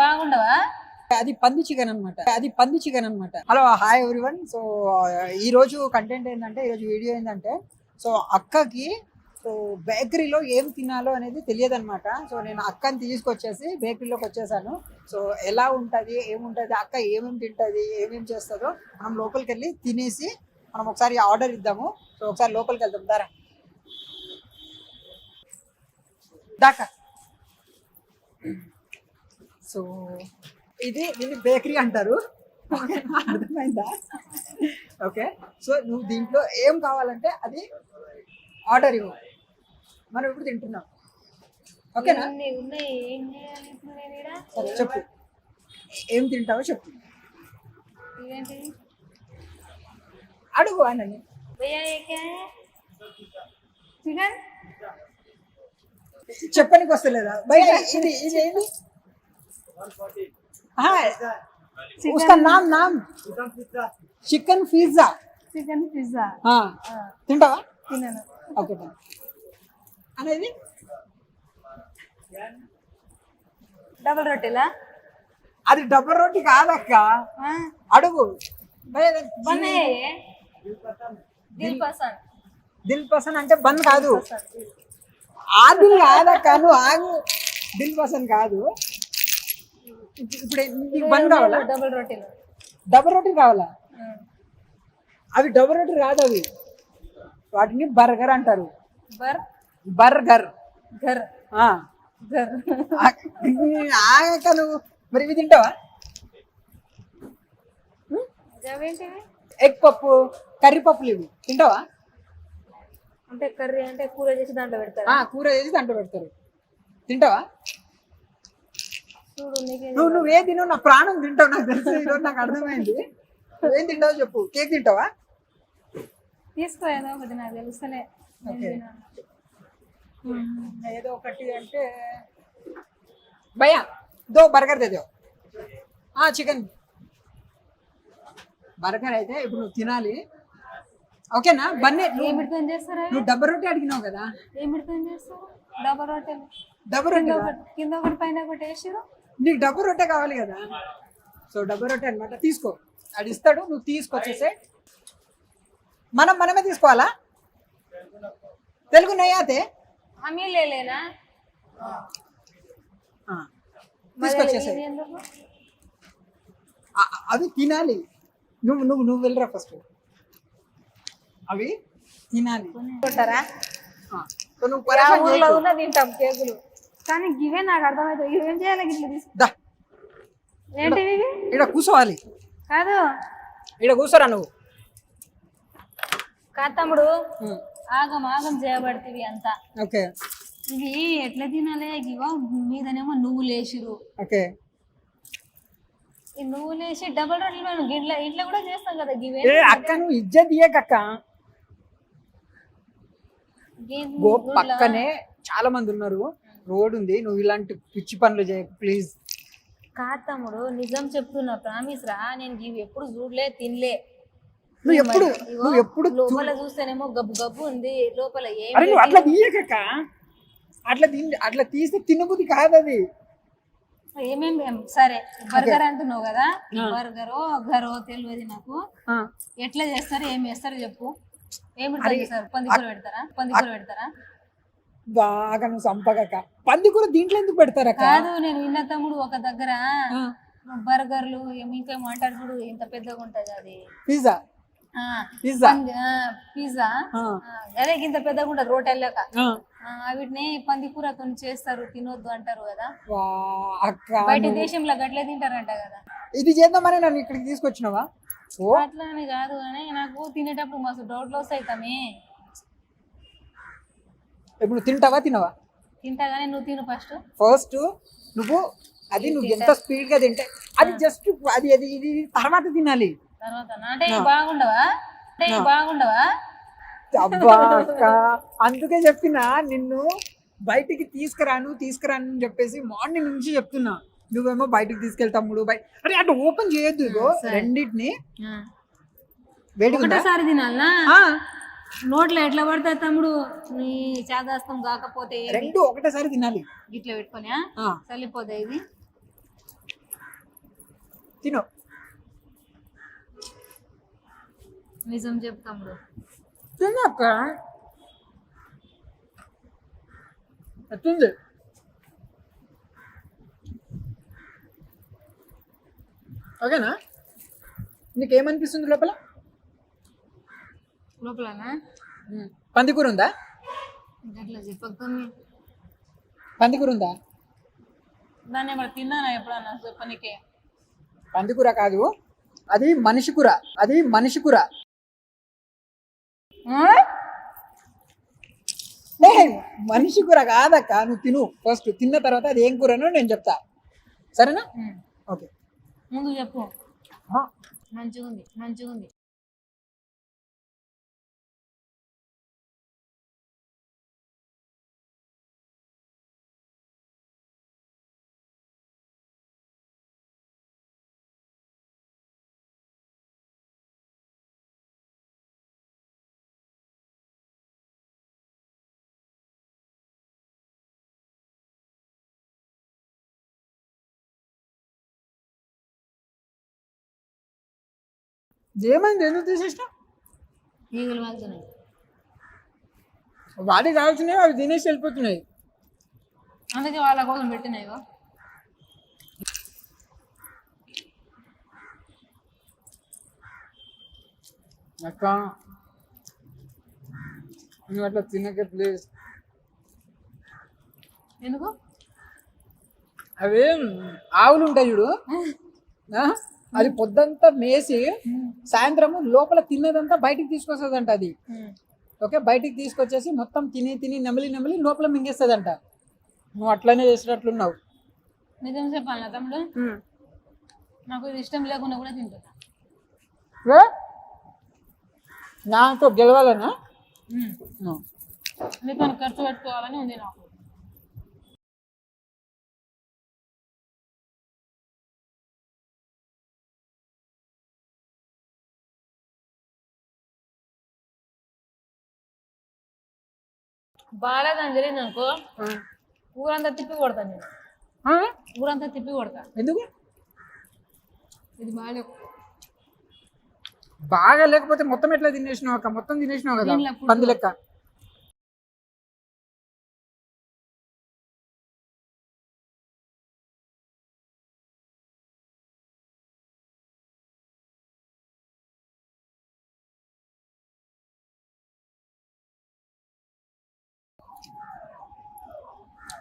బాగుండవా? అది పంది చికెన్ అన్నమాట. అది పంది చికెన్ అన్నమాట. హలో హాయ్ ఎవ్రీవన్ సో ఈ రోజు కంటెంట్ ఏంటంటే ఈ రోజు వీడియో ఏంటంటే సో అక్కకి సో బేకరీలో ఏం తినాలో అనేది తెలియదు అనమాట సో నేను అక్కని తీసుకొచ్చేసి బేకరీలోకి వచ్చేసాను. సో ఎలా ఉంటుంది ఏముంటుంది అక్క ఏమేమి తింటుంది ఏమేమి చేస్తుందో మనం లోపలికి వెళ్ళి తినేసి మనం ఒకసారి ఆర్డర్ ఇద్దాము. సో ఒకసారి లోపలికి వెళ్దాం. దారా. దాకా. సో ఇది దీన్ని బేకరీ అంటారు? అర్థమైందా? ఓకే సో నువ్వు దీంట్లో ఏం కావాలంటే అది ఆర్డర్ ఇవ్వు. మనం ఇప్పుడు తింటున్నాం. ఓకేనా? సరే చెప్పు. ఏం తింటావో చెప్పు. అడుగు హై? చికెన్? చెప్పనికి వస్తలేదా భయ ఇది ఇది ఏది हाँ उसका नाम नाम చికెన్ పిజ్జా చికెన్ పిజ్జా తింటావా తిన్నాను ఓకే అనేది డబుల్ రొట్టెలా అది డబ్బర్ రోటీ కాదక్క అడుగు భయ్యా, బన్నే దిల్ పసంద్ దిల్ పసంద్ అంటే బంద్ కాదు ఆ దిల్ కాదక్క నువ్వు ఆగు దిల్ పసంద్ కాదు. ఇప్పుడు నీకు బంద్ కావాలా? డబుల్ రొట్టెలు. డబల్ రోటీ కావాలా? అవి డబల్ రోటీ కాదు అవి. వాటిని బర్గర్ అంటారు. బర్? బర్గర్. ఆగక నువ్వు మరి ఇవి తింటావా? ఎగ్ పప్పు కర్రీ పప్పులు ఇవి. తింటావా? అంటే కర్రీ అంటే కూర చేసి దాంట్లో పెడతారా? ఆ, కూర చేసి దాంట్లో పెడతారు. తింటావా? చూడు నీకే నువ్వు నువ్వు ఏ తినవు నా ప్రాణం తింటావు నాకు తెలుసు. ఈరోజు నాకు అర్థమైంది. నువ్వేం తింటావో చెప్పు. కేక్ తింటావా? తీసుకో ఏదో ఒకటి నాకు తెలుస్తలే. ఏదో ఒకటి అంటే భయ్యా దో బర్గర్ దేదో చికెన్. బర్గర్ అయితే ఇప్పుడు నువ్వు తినాలి. ఓకేనా? బన్నే చేస్తారా? నువ్వు డబ్బర్ రొట్టె అడిగినావు కదా? కింద రొట్టె. కింద ఒకటి పైన ఒకటి వేసిరు నీకు డబ్బు రొట్టె కావాలి కదా? సో డబ్బు రొట్టె అనమాట తీసుకో. అది ఇస్తాడు నువ్వు తీసుకొచ్చేసే. మనం మనమే తీసుకోవాలా? తెలుగు హమీ లేలేనా తీసుకొచ్చేసే. అవి తినాలి. నువ్వు నువ్వు నువ్వు వెళ్ళరా ఫస్ట్ అవి తినాలి. నువ్వు పరేషాన్ ఊర్లో చేయకు. ఉన్న తింటాం కేకులు. కానీ ఇవే నాకు అర్థమవుతాయి ఇవేం చేయాలి ఇట్లా తీసు దా. ఏంటివి ఇవి? ఇక్కడ కూర్చోవాలి కాదు. ఇక్కడ కూర్చోరా నువ్వు? కాదు తమ్ముడు. ఆగం ఆగం చేయబడుతుంది అంతా. ఓకే. ఇవి ఎట్లా తినాలి? ఇవో మీదనేమో నువ్వులు వేసిరు ఓకే. ఈ నువ్వులు వేసి డబల్ మనం ఇంట్లో ఇంట్లో కూడా చేస్తాం కదా గివే. ఏ అక్క నువ్వు ఇజ్జత్ ఇయ్యకక్క గో పక్కనే చాలా మంది ఉన్నారు. రోడ్ ఉంది. నువ్వు ఇలాంటి పిచ్చి పనులు చేయకు ప్లీజ్. కాదు తమ్ముడు నిజం చెప్తున్నా ప్రామిస్ రా. నేను ఇవి ఎప్పుడు చూడలే తినలే. నువ్వు ఎప్పుడు నువ్వు ఎప్పుడు లోపల చూస్తేనేమో గబ్బు గబ్బు ఉంది. లోపల ఏం అరే నువ్వు అట్లా తీయకక్క. అట్లా తిని అట్లా తీస్తే తినబుద్ధి కాదు అది ఏమేం సరే బర్గర్ అంటున్నావు కదా? బర్గరో గరో తెలియదు నాకు. ఎట్లా చేస్తారు ఏం చేస్తారు చెప్పు. పందికూర పెడతారా? పందికూర పెడతారా? బాగా నువ్వు సంపగక్క పంది కూర దీంట్లో ఎందుకు పెడతారక్క కాదు నేను విన్న తమ్ముడు ఒక దగ్గర బర్గర్లు ఇంకేమో అంటారు చూడు ఇంత పెద్దగా ఉంటది అది. పిజ్జా? పిజ్జా. పంది- ఆ, పిజ్జా. అదే ఇంత పెద్దగా ఉంటది రోటెల్లాక ఆ. వీటిని పందికూరతో చేస్తారు తినొద్దు అంటారు కదా. బయట దేశంలో గట్లే తింటారంట కదా. ఇది చేద్దామని నన్ను ఇక్కడికి తీసుకొచ్చినావా? అని కాదు కానీ నాకు తినేటప్పుడు మస్తు డౌట్లు వస్తాయి తమ్మి. ఇప్పుడు తింటావా తినవా? తింటా కానీ నువ్వు తిను ఫస్ట్. ఫస్ట్ నువ్వు అది నువ్వు ఎంత స్పీడ్గా తింటే అది జస్ట్ అది అది ఇది తర్వాత తినాలి. తర్వాత అంటే ఇవి బాగుండవా? అంటే బాగుండవా? అబ్బా అక్క అందుకే చెప్పిన నిన్ను బయటికి తీసుకురాను తీసుకురాను అని చెప్పేసి మార్నింగ్ నుంచి చెప్తున్నా. నువ్వేమో బయటికి తీసుకెళ్తాముడు బయట అరే అట్లా ఓపెన్ చేయొద్దు ఇగో రెండింటిని? ఒకటేసారి తినాలనా? నోట్లో ఎట్లా పడతాయి తమ్ముడు? నీ చేదాస్తం కాకపోతే? రెండు ఒకటేసారి తినాలి. ఇట్లా పెట్టుకొని ఆ, చల్లిపోతాయి ఇది? తిను. నిజం చెప్పు తమ్ముడు తిను అక్క ఎట్లుంది ఓకేనా? నీకేమనిపిస్తుంది లోపల? లోపలనా? పందికూర ఉందా అట్లా చెప్పకమ్మి పందికూర ఉందా దాన్ని ఏమైనా తిన్నానా ఎప్పుడన్నా చెప్పనీకే? పందికూర కాదు. అది మనిషి కూర. అది మనిషి కూర. మనిషి కూర కాదక్క నువ్వు తిను. ఫస్ట్ తిన్న తర్వాత అది ఏం కూరనో నేను చెప్తా. సరేనా? ఓకే. ముందు చెప్పు. మంచిగుంది మంచిగుంది. ఏమైంది? ఎందుకు తీసేసిన? ఈగలు వెళ్తున్నాయి వాటికి కావాల్సినవి అవి తినేసి వెళ్ళిపోతున్నాయి. అందుకే వాళ్ళ కోసం పెట్టినాయి అక్క నువ్వు అట్లా తినకే ప్లీజ్ ఎందుకు? అవి ఆవులు ఉంటాయి చూడు? ఆ? అది పొద్దంతా మేసి సాయంత్రము లోపల తిన్నదంతా బయటికి తీసుకొస్తుందంట అది. ఓకే బయటికి తీసుకొచ్చేసి మొత్తం తిని తిని నెమలి నెమలి లోపల మింగేస్తుందంట. నువ్వు అట్లనే చేసినట్లున్నావు. నిజం చెప్పాలి తమ్ముడు. నాకు ఇది ఇష్టం లేకుండా కూడా తింటున్నా? నాతో గెలవాలనా. నీతో ఖర్చు పెట్టుకోవాలని ఉంది నాకు. బాగాలేదని తెలియదు అనుకో ఊరంతా తిప్పి కొడతాను నేను? ఊరంతా తిప్పి కొడతా. ఎందుకు? ఇది బాగాలే బాగా లేకపోతే మొత్తం ఎట్లా తినేసినావు అక్క? మొత్తం తినేసినావు కదా. పంది లెక్క.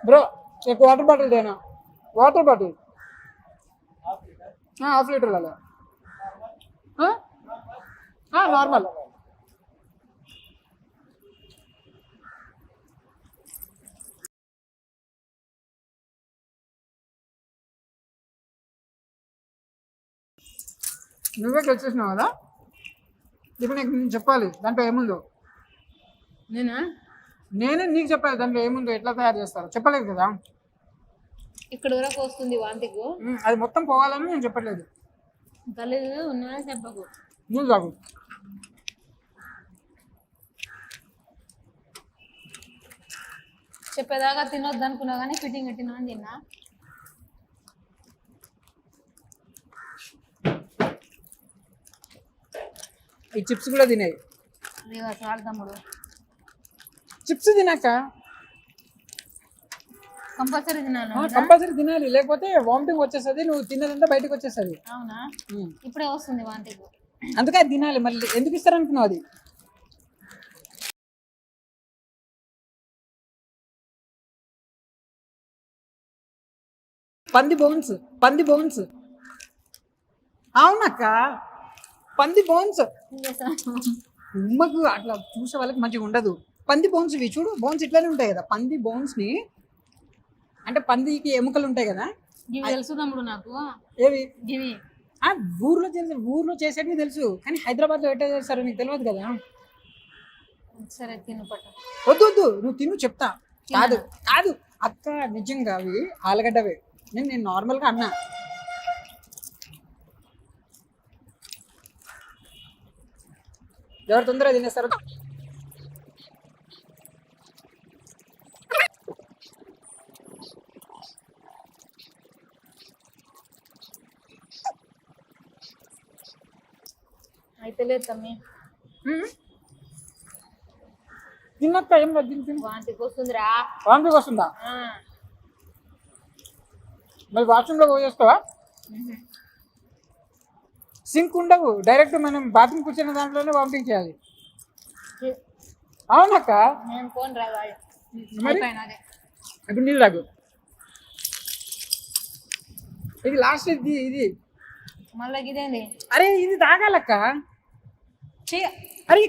బ్రో నీకు వాటర్ బాటిల్ తేనా? వాటర్ బాటిల్ హాఫ్ లీటర్ అలా నార్మల్ నువ్వే గెలిచేసినావు కదా? ఇప్పుడు నీకు నేను చెప్పాలి దాంట్లో ఏముందో? నేనా? నేనే నీకు చెప్పాలి దాంట్లో ఏముందో ఎట్లా తయారు చేస్తారో. చెప్పలేదు కదా? ఇక్కడ వరకు వస్తుంది వాంతికు. అది మొత్తం పోవాలని నేను చెప్పట్లేదు. చెప్పకు. నువ్వు తాగు చెప్పేదాకా తినొద్దు అనుకున్నా కానీ ఫిట్టింగ్ పెట్టినా తిన్నా. ఈ చిప్స్ కూడా తినేవి తమ్ముడు. చిప్స్ తినాక? కంపల్సరీ తిన్నాను కంపల్సరీ తినాలి. లేకపోతే వామిటింగ్ వచ్చేస్తుంది నువ్వు తిన్నదంతా బయటకు వచ్చేస్తుంది. అవునా? ఇప్పుడే వస్తుంది వాంతికు అందుకే అది తినాలి. మళ్ళీ ఎందుకు ఇస్తారు అనుకున్నావు అది? పంది బోన్స్ పంది బోన్స్. అవునక్క పంది బోన్స్? ఉమ్మకు అట్లా చూసే వాళ్ళకి మంచిగా ఉండదు. పంది బోన్స్ ఇవి చూడు బోన్స్ ఇట్లానే ఉంటాయి కదా. పంది బోన్స్ని అంటే పందికి ఎముకలు ఉంటాయి కదా. ఇవి తెలుసు తమ్ముడు నాకు. ఏవి? ఇవి. ఆ ఊర్లో చేసే ఊర్లో చేసేటివి తెలుసు. కానీ హైదరాబాద్లో ఎట్లా చేస్తారో నీకు తెలియదు కదా? సరే తిను పట్టు. వద్దు వద్దు. నువ్వు తిను చెప్తా. కాదు కాదు. అక్క నిజంగా అవి ఆలుగడ్డవే. నేను నేను నార్మల్గా అన్నా. ఎవరు తొందరగా తినేస్తారు? అయితలేదు తమ్మి తిన్నక్క ఏం తిని వాంతికి వస్తుందిరా వాంతికి వస్తుందా. మరి వాష్రూమ్లో పోయేస్తావా సింక్ ఉండవు. డైరెక్ట్ మనం బాత్రూమ్ కూర్చున్న దాంట్లోనే వామిటింగ్ చేయాలి అవునక్క నేను ఫోన్ రావాలి ఇప్పుడు నీళ్ళు తాగు. ఇది లాస్ట్ ఇది ఇది. మళ్ళీ ఇదేంది? అరే ఇది తాగాలక్క. అరే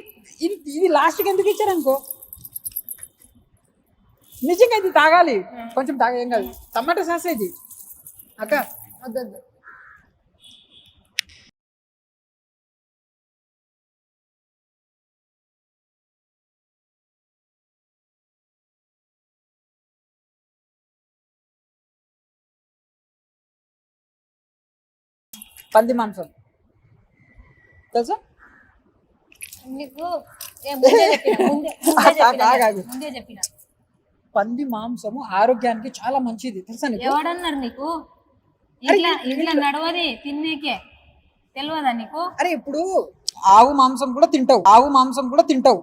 ఇది ఇది లాస్ట్కి ఎందుకు ఇచ్చారనుకో? నిజంగా ఇది తాగాలి. కొంచెం తాగా ఏం కాదు. టమాటా సాస్ ఇది. అక్క పంది మాంసం. తెలుసా? పంది మాంసము ఆరోగ్యానికి చాలా మంచిది. తెలుసా ఎవడన్నారు నీకు? ఇట్లా ఇట్లా నడవది తిన్నేకే. తెలియదా నీకు? అరే ఇప్పుడు ఆవు మాంసం కూడా తింటావు. ఆవు మాంసం కూడా తింటావు.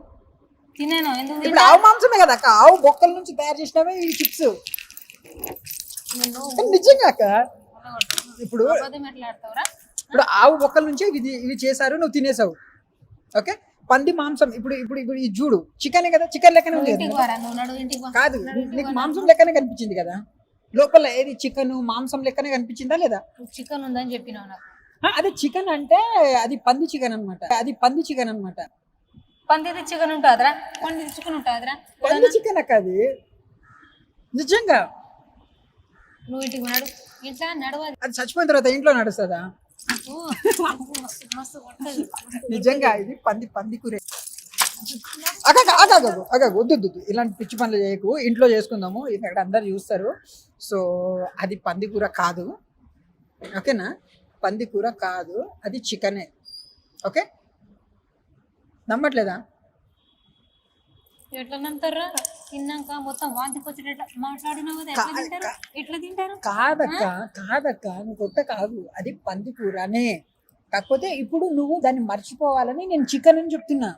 తినేను ఎందుకు ఆవు మాంసమే కదా అక్క. ఆవు బొక్కల నుంచి తయారు చేసినవే ఈ చిప్స్. నిజంగా అక్క ఇప్పుడు ఇప్పుడు ఆవు బొక్కల నుంచి ఇది ఇవి చేశారు నువ్వు తినేసావు. ఓకే? పంది మాంసం ఇప్పుడు ఇప్పుడు ఇప్పుడు ఈ చూడు చికెన్ కదా చికెన్ లెక్కనే ఉంది కదా. నీకు మాంసం లెక్కనే కనిపించింది కదా. లోపల ఏది చికెన్ మాంసం లెక్కనే కనిపించిందా లేదా? చికెన్ ఉందని ఆ, అదే చికెన్ అంటే అది పంది చికెన్ అన్నమాట. అది పంది చికెన్ అన్నమాట. పందిది చికెన్ ఉంటుందిరా? పందిది చికెన్ ఉంటుందిరా? పంది చికెన్ అక్క అది. నిజంగా? నువ్వు ఇంటికి నడు ఇట్లా నడవది అది చచ్చిపోయిన తర్వాత ఇంట్లో నడుస్తుందా? నిజంగా ఇది పంది పంది కూరే. అగగ అగగ వద్దు ఇలాంటి పిచ్చి పనులు చేయకు. ఇంట్లో చేసుకుందాము. ఇక్కడ అందరు చూస్తారు. సో అది పంది కూర కాదు. ఓకేనా? పంది కూర కాదు. అది చికెనే. ఓకే? నమ్మట్లేదా? ఎట్లా నమ్ముతారా తిన్నాక మొత్తం వాంతికి వచ్చేటట్టు మాట్లాడినావు కదా ఎట్లా తింటారు? ఎట్లా తింటారు? కాదక్క కాదక్క నువ్వు కొట్ట కాదు అది పంది కూరనే కాకపోతే ఇప్పుడు నువ్వు దాన్ని మర్చిపోవాలని నేను చికెన్ అని చెప్తున్నా.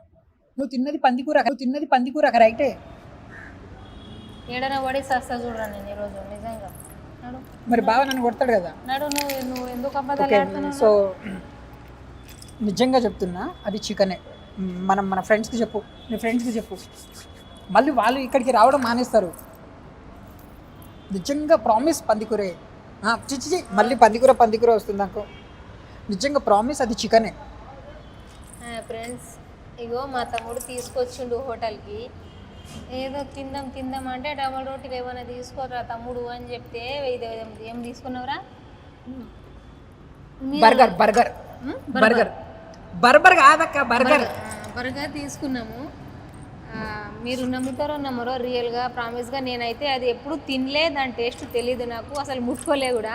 నువ్వు తిన్నది పంది కూర నువ్వు తిన్నది పంది కూర రైటే ఏడైనా పడి సస్తా చూడరా నేను ఈరోజు నిజంగా. మరి బావ నన్ను కొడతాడు కదా? నడు నువ్వు నువ్వు ఎందుకు ఆడుతున్నావు? సో నిజంగా చెప్తున్నా అది చికెనే. మనం మన ఫ్రెండ్స్కి చెప్పు నీ ఫ్రెండ్స్కి చెప్పు. మళ్ళీ వాళ్ళు ఇక్కడికి రావడం మానేస్తారు. నిజంగా ప్రామిస్ పందికూరే. ఆ, చి చి, చి, మళ్ళీ పందికూర పందికూర వస్తుంది నాకు. నిజంగా ప్రామిస్ అది చికెనే. ఫ్రెండ్స్ ఇగో మా తమ్ముడు తీసుకొచ్చిండు హోటల్కి. ఏదో తిందాం తిందాం అంటే డబల్ రోటీలు ఏమైనా తీసుకోరా తమ్ముడు అని చెప్తే ఏం తీసుకున్నావురా? Burger burger. బర్గర్. బర్గర్. కాదక్క బర్గర్. బర్గర్ తీసుకున్నాము. మీరు నమ్ముతారో నమ్మరో రియల్గా ప్రామిస్గా నేనైతే అది ఎప్పుడు తినలే దాని టేస్ట్ తెలియదు నాకు అసలు ముట్టుకోలే కూడా.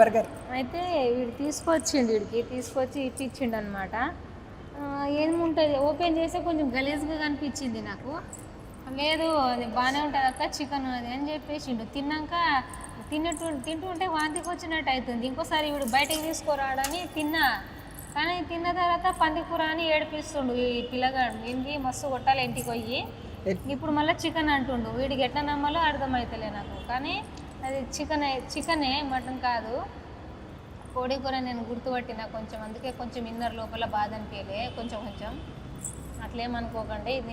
బర్గర్. అయితే వీడు తీసుకొచ్చిండు వీడికి తీసుకొచ్చి ఇప్పించిండు అనమాట ఏముంటుంది? ఓపెన్ చేస్తే కొంచెం గలీజ్గా కనిపించింది నాకు. లేదు అది బాగానే ఉంటుంది అక్క చికెన్ అది అని చెప్పేసిండు. తిన్నాక తిన్నట్టు తింటూ ఉంటే వాంతికి వచ్చినట్టు అవుతుంది ఇంకోసారి వీడు బయటకు తీసుకురాడని తిన్నా. కానీ తిన్న తర్వాత పందికూర అని ఏడిపిస్తుండు ఈ పిల్లగాడు. వీనికి మస్తు కొట్టాలి ఇంటికి పోయి. ఇప్పుడు మళ్ళీ చికెన్ అంటుండు. వీడికి ఎట్లా నమ్మాలో అర్థమవుతలే నాకు. కానీ అది చికెన్ చికెనే మటన్ కాదు. కోడి కూర నేను గుర్తుపట్టిన కొంచెం. అందుకే కొంచెం ఇన్నర్ లోపల బాధ అనిపించలే కొంచెం కొంచెం. అట్లేమనుకోకండి ఇది